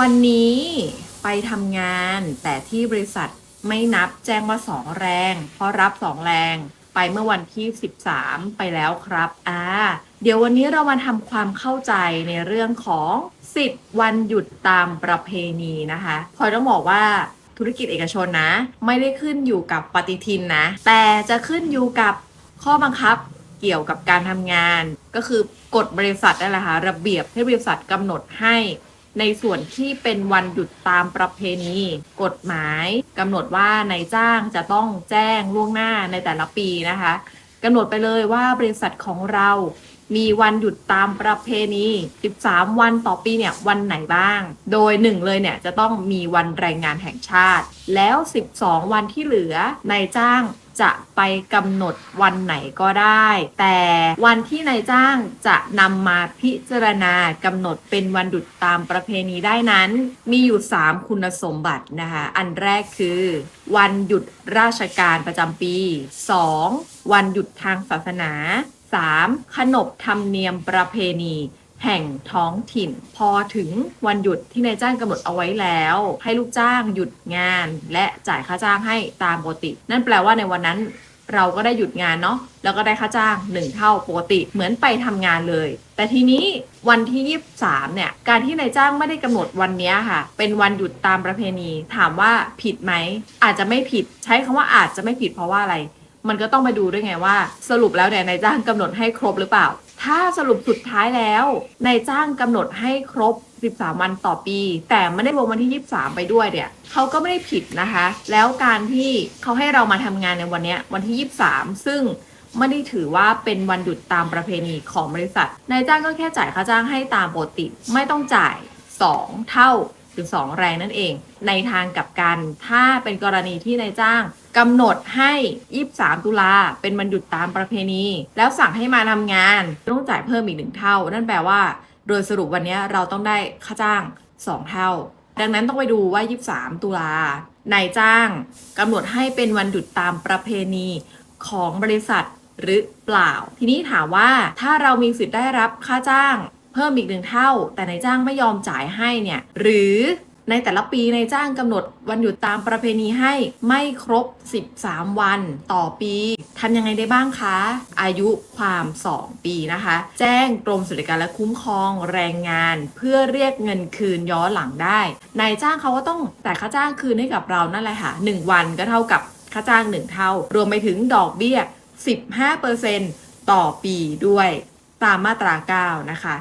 วันนี้ไปทำงานแต่ที่บริษัทไม่นับแจ้งว่า2แรง เพราะรับ2แรง ไปเมื่อวันที่ 13 ไปแล้วครับอ่าเดี๋ยววันนี้เรามาทำความเข้าใจในเรื่องของสิทธิ์วันหยุดตามประเพณีนะคะพอยต้องบอกว่าธุรกิจเอกชนนะ ไม่ได้ขึ้นอยู่กับปฏิทินนะ แต่จะขึ้นอยู่กับข้อบังคับเกี่ยวกับการทำงาน ก็คือกฎบริษัทนั่นแหละค่ะระเบียบที่บริษัทกำหนดให้ ในส่วนที่เป็นวันหยุดตามประเพณี กฎหมายกำหนดว่านายจ้างจะต้องแจ้งล่วงหน้าในแต่ละปีนะคะกำหนดไปเลยว่าบริษัทของเรามีวันหยุดตามประเพณี 13 วันต่อปีเนี่ยวันไหนบ้าง โดยหนึ่งเลยเนี่ยจะต้องมีวันแรงงานแห่งชาติ แล้ว 12 วันที่เหลือนายจ้างจะไปกำหนดวันไหนก็ได้ แต่วันที่นายจ้างจะนำมาพิจารณากำหนดเป็นวันหยุดตามประเพณีได้นั้น มีอยู่ 3 คุณสมบัตินะคะ อันแรกคือ วันหยุดราชการประจำปี 2. วันหยุดทางศาสนา 3. ขนบธรรมเนียมประเพณี แห่งท้องถิ่น พอถึงวันหยุดที่นายจ้างกำหนดเอาไว้แล้ว ให้ลูกจ้างหยุดงาน และจ่ายค่าจ้างให้ตามปกติ นั่นแปลว่าในวันนั้นเราก็ได้หยุดงานเนาะแล้วก็ได้ค่าจ้าง 1 เท่าปกติเหมือนไปทำงานเลย แต่ทีนี้วันที่ 23 เนี่ย การที่นายจ้างไม่ได้กำหนดวันนี้ค่ะ เป็นวันหยุดตามประเพณี ถามว่าผิดไหม อาจจะไม่ผิด ใช้คำว่าอาจจะไม่ผิดเพราะว่าอะไร มันก็ต้องไปดูด้วยไงว่า สรุปแล้วเนี่ยนายจ้างกำหนดให้ครบหรือเปล่า ถ้าสรุปสุดท้ายแล้วนายจ้างกำหนดให้ครบ 13 วันต่อปี แต่ไม่ได้รวมวันที่ 23 ไปด้วยเนี่ยเขาก็ไม่ได้ผิดนะคะ แล้วการที่เขาให้เรามาทำงานในวันเนี้ยวันที่ 23 ซึ่งไม่ได้ถือว่าเป็นวันหยุดตามประเพณีของบริษัทนายจ้างก็แค่จ่ายค่าจ้างให้ตามปกติ ไม่ต้องจ่าย 2 เท่า หรือ2แรงนั่นเอง ในทางกลับกัน ถ้าเป็นกรณีที่นายจ้างกำหนดให้ 23 ตุลาเป็นวันหยุดตามประเพณี แล้วสั่งให้มาทำงาน ต้องจ่ายเพิ่มอีกหนึ่งเท่า นั่นแปลว่า โดยสรุปวันนี้เราต้องได้ค่าจ้าง 2 เท่า ดังนั้นต้องไปดูว่า 23 ตุลานายจ้างกำหนดให้เป็นวันหยุดตามประเพณีของบริษัทหรือเปล่า ทีนี้ถามว่าถ้าเรามีสิทธิ์ได้รับค่าจ้าง เพิ่มอีกหนึ่งเท่า แต่นายจ้างไม่ยอมจ่ายให้เนี่ยหรือในแต่ละปีนายจ้างกำหนดวันหยุดตามประเพณีให้ไม่ครบ 13 วันต่อปีทำยังไงได้บ้างคะ อายุความ 2 ปีนะคะ แจ้งกรมสวัสดิการและคุ้มครองแรงงาน เพื่อเรียกเงินคืนย้อนหลังได้นายจ้างเขาก็ต้องแต่ค่าจ้างคืนให้กับเรานั่นแหละค่ะ 1 วันก็เท่ากับค่าจ้าง 1 เท่า รวมไปถึงดอกเบี้ย 15%ต่อปีด้วยตามมาตรา 9 นะคะ